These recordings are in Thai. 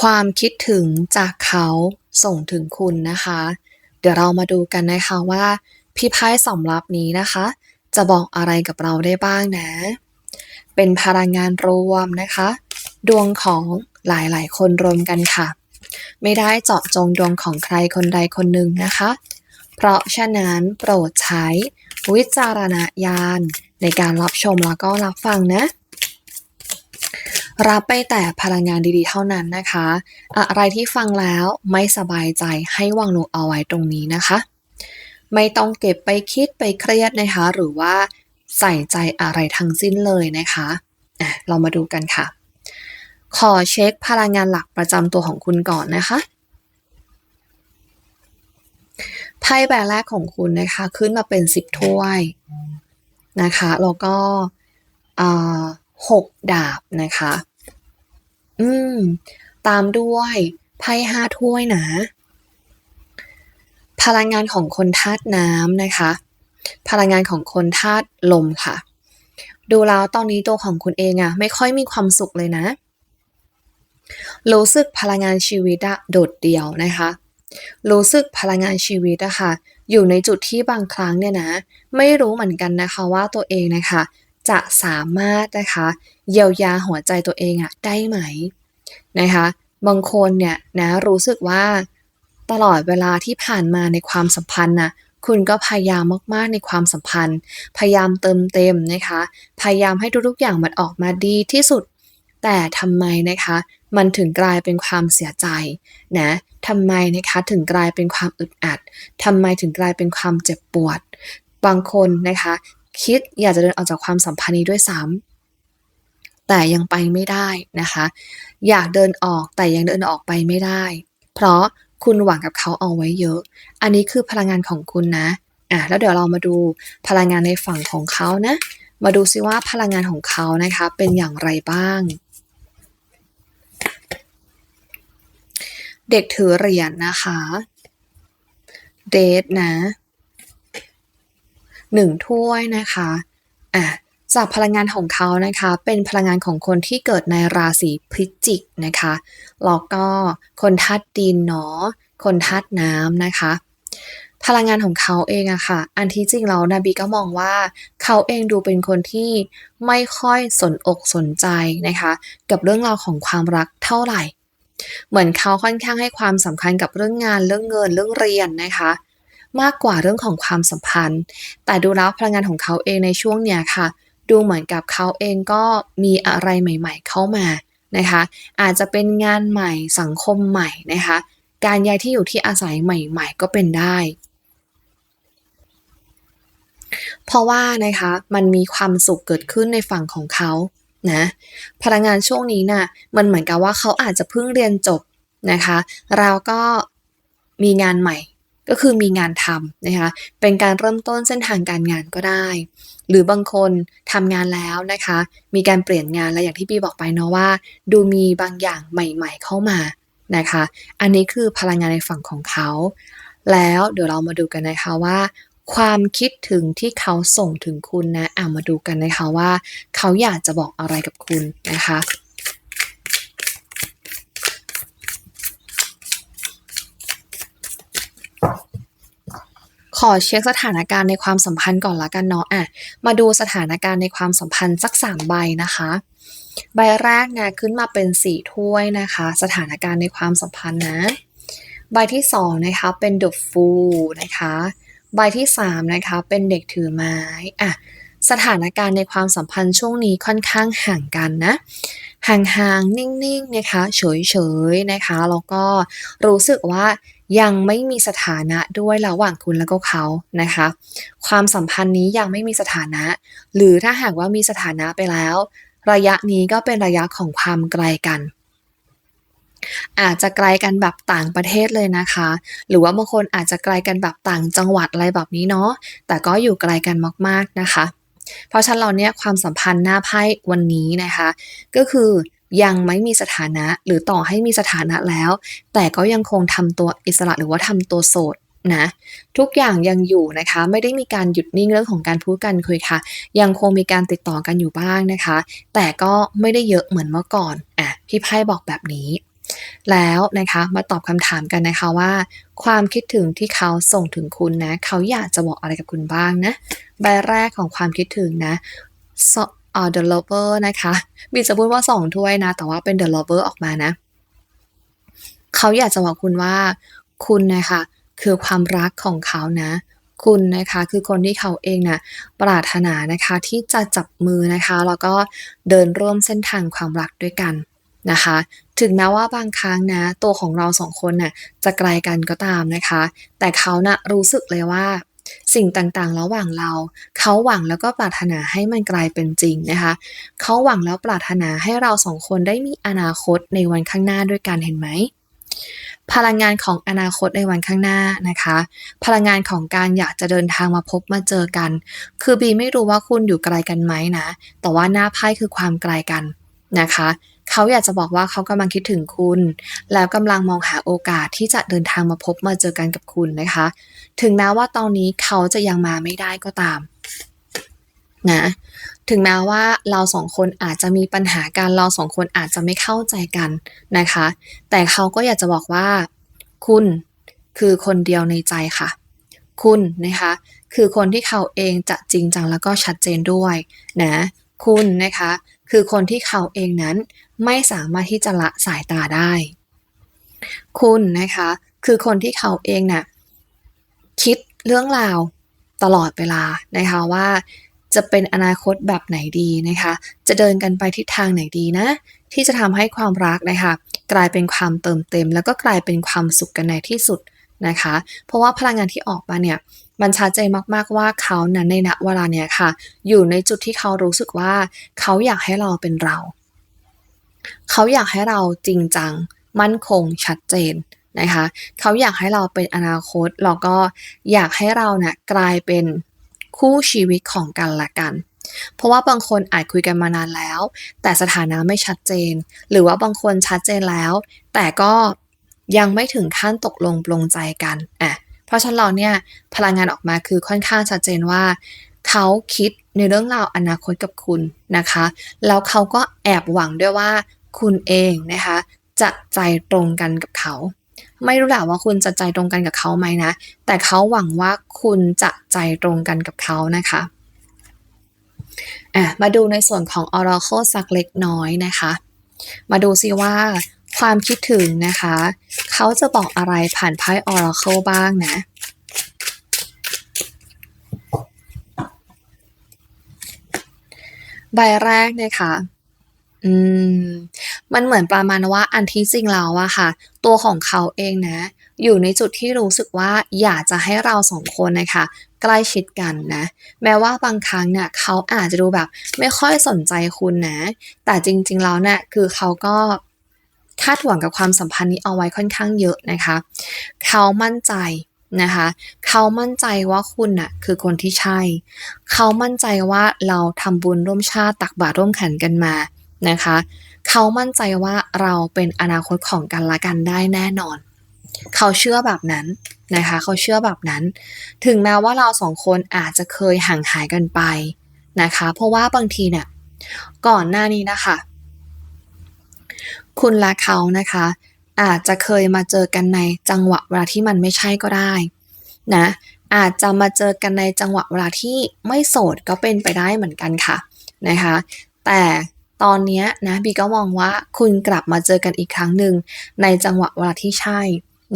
ความคิดถึงจากเขาส่งถึงคุณนะคะ เดี๋ยวเรามาดูกันนะคะว่าพี่ไพ่สำรับนี้นะคะ จะบอกอะไรกับเราได้บ้างนะ เป็นพลังงานรวมนะคะ ดวงของหลายๆ คนรวมกันค่ะ ไม่ได้เจาะจงดวงของใครคนใดคนหนึ่งนะคะ เพราะฉะนั้นโปรดใช้วิจารณญาณในการรับชมแล้วก็รับฟังนะ รับไปแต่พลังงานดีๆ เท่านั้นนะคะ อะไรที่ฟังแล้วไม่สบายใจให้วางลงเอาไว้ตรงนี้นะคะ ไม่ต้องเก็บไปคิดไปเครียดนะคะ หรือว่าใส่ใจอะไรทั้งสิ้นเลยนะคะะเรามาดูกันค่ะ ขอเช็คพลังงานหลักประจำตัวของคุณก่อนนะคะไพ่ใบแรกของคุณนะคะ ขึ้นมาเป็นสิบถ้วยนะคะ แล้วก็อ่า หกดาบนะคะ อืม ตามด้วยไพ่ห้าถ้วยนะ พลังงานของคนธาตุน้ำนะคะ พลังงานของคนธาตุลมค่ะ ดูแล้วตอนนี้ตัวของคุณเองอะไม่ค่อยมีความสุขเลยนะรู้สึกพลังงานชีวิตอะโดดเดี่ยวนะคะ รู้สึกพลังงานชีวิตอะค่ะ อยู่ในจุดที่บางครั้งเนี่ยนะ ไม่รู้เหมือนกันนะคะว่าตัวเองนะคะ จะสามารถนะคะเยียวยาหัวใจตัวเองอะได้ไหมนะคะบางคนเนี่ยนะรู้สึกว่าตลอดเวลาที่ผ่านมาในความสัมพันธ์นะคุณก็พยายามมากๆในความสัมพันธ์ พยายามเติมเต็มนะคะ พยายามให้ทุกๆอย่างมันออกมาดีที่สุด แต่ทำไมนะคะ มันถึงกลายเป็นความเสียใจนะทำไมนะคะถึงกลายเป็นความอึดอัดทำไมถึงกลายเป็นความเจ็บปวด บางคนนะคะ คิดอยากจะเดินออกจากความสัมพันธ์นี้ด้วยซ้ำแต่ยังไปไม่ได้นะคะ อยากเดินออกแต่ยังเดินออกไปไม่ได้ เพราะคุณหวังกับเขาเอาไว้เยอะ อันนี้คือพลังงานของคุณนะอะแล้วเดี๋ยวเรามาดูพลังงานในฝั่งของเขานะ มาดูซิว่าพลังงานของเขานะคะเป็นอย่างไรบ้าง เด็กถือเหรียญนะคะ เดทนะ หนึ่งถ้วยนะคะอะจากพลังงานของเขานะคะ เป็นพลังงานของคนที่เกิดในราศีพฤศจิกนะคะแล้วก็คนธาตุดินเนาะคนธาตุน้ำนะคะ พลังงานของเขาเองอะค่ะ อันที่จริงแล้วนาบีก็มองว่าเขาเองดูเป็นคนที่ไม่ค่อยสนอกสนใจนะคะ กับเรื่องราวของความรักเท่าไหร่ เหมือนเขาค่อนข้างให้ความสำคัญกับเรื่องงานเรื่องเงินเรื่องเรียนนะคะ มากกว่าเรื่องของความสัมพันธ์ แต่ดูแล้วพลังงานของเขาเองในช่วงเนี้ยค่ะ ดูเหมือนกับเขาเองก็มีอะไรใหม่ ๆ เข้ามานะคะ อาจจะเป็นงานใหม่สังคมใหม่นะคะ การย้ายที่อยู่ที่อาศัยใหม่ ๆ ก็เป็นได้ เพราะว่านะคะมันมีความสุขเกิดขึ้นในฝั่งของเขานะพลังงานช่วงนี้น่ะมันเหมือนกับว่าเขาอาจจะเพิ่งเรียนจบนะคะแล้วก็มีงานใหม่ ก็คือมีงานทำนะคะ เป็นการเริ่มต้นเส้นทางการงานก็ได้ หรือบางคนทำงานแล้วนะคะ มีการเปลี่ยนงานและอย่างที่พี่บอกไปเนาะว่า ดูมีบางอย่างใหม่ ๆ เข้ามานะคะ อันนี้คือพลังงานในฝั่งของเขา แล้วเดี๋ยวเรามาดูกันนะคะว่า ความคิดถึงที่เขาส่งถึงคุณนะอะมาดูกันนะคะว่า เขาอยากจะบอกอะไรกับคุณนะคะ ขอเช็คสถานการณ์ในความสัมพันธ์ก่อนละกันเนาะอะมาดูสถานการณ์ในความสัมพันธ์สักสามใบนะคะ ใบแรกนะขึ้นมาเป็นสี่ถ้วยนะคะ สถานการณ์ในความสัมพันธ์นะ ใบที่สองนะคะเป็น The Fool นะคะ ใบที่สามนะคะเป็นเด็กถือไม้อะสถานการณ์ในความสัมพันธ์ช่วงนี้ค่อนข้างห่างกันนะ ห่างๆ นิ่งๆ นะคะ เฉยๆ นะคะ แล้วก็รู้สึกว่า ยังไม่มีสถานะด้วยระหว่างคุณแล้วก็เขานะคะ ความสัมพันธ์นี้ยังไม่มีสถานะ หรือถ้าหากว่ามีสถานะไปแล้ว ระยะนี้ก็เป็นระยะของความไกลกัน อาจจะไกลกันแบบต่างประเทศเลยนะคะ หรือว่าบางคนอาจจะไกลกันแบบต่างจังหวัดอะไรแบบนี้เนาะแต่ก็อยู่ไกลกันมาก ๆนะคะ เพราะฉะนั้นเราเนี่ยความสัมพันธ์หน้าไพ่วันนี้นะคะ ก็คือ ยังไม่มีสถานะหรือต่อให้มีสถานะแล้ว แต่ก็ยังคงทำตัวอิสระหรือว่าทำตัวโสดนะทุกอย่างยังอยู่นะคะไม่ได้มีการหยุดนิ่งเรื่องของการพูดกันคุยค่ะ ยังคงมีการติดต่อกันอยู่บ้างนะคะ แต่ก็ไม่ได้เยอะเหมือนเมื่อก่อนอะพี่ไพ่บอกแบบนี้ แล้วนะคะมาตอบคำถามกันนะคะว่า ความคิดถึงที่เขาส่งถึงคุณนะ เขาอยากจะบอกอะไรกับคุณบ้างนะใบแรกของความคิดถึงนะ อ่อ the lover นะคะบีจะพูดว่าสองถ้วยนะ แต่ว่าเป็น the lover ออกมานะ เขาอยากจะบอกคุณว่า คุณนะคะคือความรักของเขานะ คุณนะคะคือคนที่เขาเองนะปรารถนานะคะที่จะจับมือนะคะ แล้วก็เดินร่วมเส้นทางความรักด้วยกันนะคะ ถึงแม้ว่าบางครั้งนะ ตัวของเราสองคนน่ะจะไกลกันก็ตามนะคะ แต่เขานะรู้สึกเลยว่า สิ่งต่างๆระหว่างเรา เขาหวังแล้วก็ปรารถนาให้มันกลายเป็นจริงนะคะ เขาหวังแล้วปรารถนาให้เราสองคนได้มีอนาคตในวันข้างหน้าด้วยกันเห็นไหมพลังงานของอนาคตในวันข้างหน้านะคะ พลังงานของการอยากจะเดินทางมาพบมาเจอกัน คือบีไม่รู้ว่าคุณอยู่ไกลกันไหมนะ แต่ว่าหน้าไพ่คือความไกลกันนะคะ เขาอยากจะบอกว่าเขากำลังคิดถึงคุณ แล้วกำลังมองหาโอกาสที่จะเดินทางมาพบมาเจอกันกับคุณนะคะ ถึงแม้ว่าตอนนี้เขาจะยังมาไม่ได้ก็ตามนะถึงแม้ว่าเราสองคนอาจจะมีปัญหากันเราสองคนอาจจะไม่เข้าใจกันนะคะ แต่เขาก็อยากจะบอกว่า คุณคือคนเดียวในใจค่ะ คุณนะคะ คือคนที่เขาเองจะจริงจังแล้วก็ชัดเจนด้วยนะ คุณนะคะ คือคนที่เขาเองนั้นไม่สามารถที่จะละสายตาได้ คุณนะคะ คือคนที่เขาเองน่ะคิดเรื่องราวตลอดเวลานะคะว่าจะเป็นอนาคตแบบไหนดีนะคะ จะเดินกันไปทิศทางไหนดีนะ ที่จะทำให้ความรักนะคะ กลายเป็นความเติมเต็ม แล้วก็กลายเป็นความสุขกันในที่สุด นะคะ เพราะว่าพลังงานที่ออกมาเนี่ยมันชัดเจนมากๆว่าเขานั้นในณเวลาเนี่ยค่ะ อยู่ในจุดที่เขารู้สึกว่าเขาอยากให้เราเป็นเรา เขาอยากให้เราจริงจัง มั่นคงชัดเจนนะคะเขาอยากให้เราเป็นอนาคตแล้วก็อยากให้เราเนี่ยกลายเป็นคู่ชีวิตของกันและกัน เพราะว่าบางคนอาจคุยกันมานานแล้ว แต่สถานะไม่ชัดเจน หรือว่าบางคนชัดเจนแล้ว แต่ก็ ยังไม่ถึงขั้นตกลงปลงใจกันอะเพราะฉะนั้นเราเนี่ยพลังงานออกมาคือค่อนข้างชัดเจนว่า เขาคิดในเรื่องราวอนาคตกับคุณนะคะ แล้วเขาก็แอบหวังด้วยว่าคุณเองนะคะจะใจตรงกันกับเขา ไม่รู้แหละว่าคุณจะใจตรงกันกับเขาไหมนะ แต่เขาหวังว่าคุณจะใจตรงกันกับเขานะคะอะมาดูในส่วนของ Oracle สักเล็กน้อยนะคะ มาดูซิว่า ความคิดถึงนะคะ เขาจะบอกอะไรผ่านไพ่ Oracle บ้างนะ ใบแรกนะคะอืมมันเหมือนประมาณว่าอันที่จริงแล้วอะค่ะ ตัวของเขาเองนะ อยู่ในจุดที่รู้สึกว่าอยากจะให้เราสองคนนะคะใกล้ชิดกันนะ แม้ว่าบางครั้งเนี่ยเขาอาจจะดูแบบ ไม่ค่อยสนใจคุณนะ แต่จริง ๆ แล้วเนี่ยคือเขาก็ คาดหวังกับความสัมพันธ์นี้เอาไว้ค่อนข้างเยอะนะคะ เขามั่นใจนะคะ เขามั่นใจว่าคุณน่ะคือคนที่ใช่ เขามั่นใจว่าเราทำบุญร่วมชาติตักบาตรร่วมขันกันมานะคะ เขามั่นใจว่าเราเป็นอนาคตของกันและกันได้แน่นอน เขาเชื่อแบบนั้นนะคะ เขาเชื่อแบบนั้น ถึงแม้ว่าเราสองคนอาจจะเคยห่างหายกันไปนะคะ เพราะว่าบางทีเนี่ยก่อนหน้านี้นะคะ คุณและเขานะคะ อาจจะเคยมาเจอกันในจังหวะเวลาที่มันไม่ใช่ก็ได้นะอาจจะมาเจอกันในจังหวะเวลาที่ไม่โสดก็เป็นไปได้เหมือนกันค่ะนะคะ แต่ตอนนี้นะบีก็มองว่าคุณกลับมาเจอกันอีกครั้งหนึ่งในจังหวะเวลาที่ใช่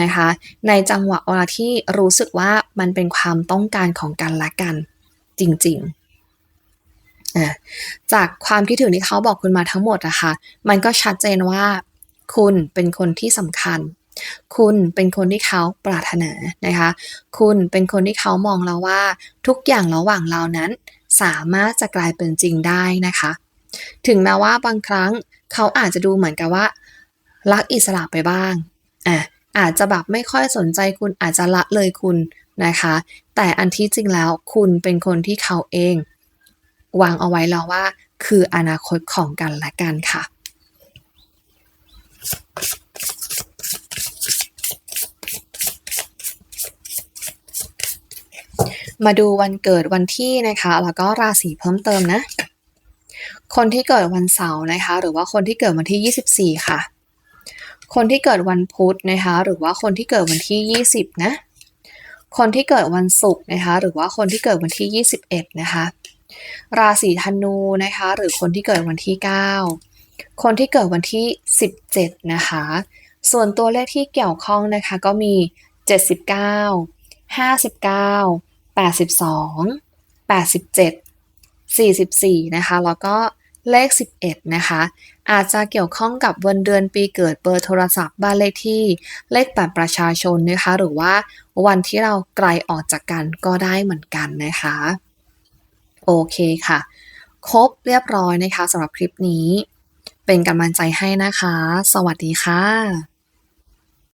นะคะ ในจังหวะเวลาที่รู้สึกว่ามันเป็นความต้องการของกันและกัน จริงๆ อะจากความคิดถึงที่เขาบอกคุณมาทั้งหมดอะคะ่ะ มันก็ชัดเจนว่า คุณเป็นคนที่สำคัญ คุณเป็นคนที่เขาปรารถนานะคะ คุณเป็นคนที่เขามองแล้วว่า ทุกอย่างระหว่างเรานั้น สามารถจะกลายเป็นจริงได้นะคะ ถึงแม้ว่าบางครั้งเขาอาจจะดูเหมือนกับว่า รักอิสระไปบ้างอะอาจจะแบบไม่ค่อยสนใจคุณอาจจะละเลยคุณนะคะ แต่อันที่จริงแล้วคุณเป็นคนที่เขาเอง วางเอาไว้แล้วว่า คืออนาคตของกันและกันค่ะมาดูวันเกิดวันที่นะคะแล้วก็ราศีเพิ่มเติมนะ คนที่เกิดวันเสาร์นะคะ หรือว่าคนที่เกิดวันที่ 24 ค่ะ คนที่เกิดวันพุธนะคะ หรือว่าคนที่เกิดวันที่ 20 นะ คนที่เกิดวันศุกร์นะคะ หรือว่าคนที่เกิดวันที่ 21 นะคะ ราศีธนูนะคะหรือคนที่เกิดวันที่ 9 คนที่เกิดวันที่ 17 นะคะ ส่วนตัวเลขที่เกี่ยวข้องนะคะก็มี 79 59 82 87 44 นะคะ แล้วก็เลข 11 นะคะ อาจจะเกี่ยวข้องกับวันเดือนปีเกิดเบอร์โทรศัพท์บ้านเลขที่เลขบัตรประชาชนนะคะ หรือว่าวันที่เราไกลออกจากกันก็ได้เหมือนกันนะคะ โอเคค่ะ ครบเรียบร้อยนะคะสำหรับคลิปนี้ เป็นกำลังใจให้นะคะ สวัสดีค่ะ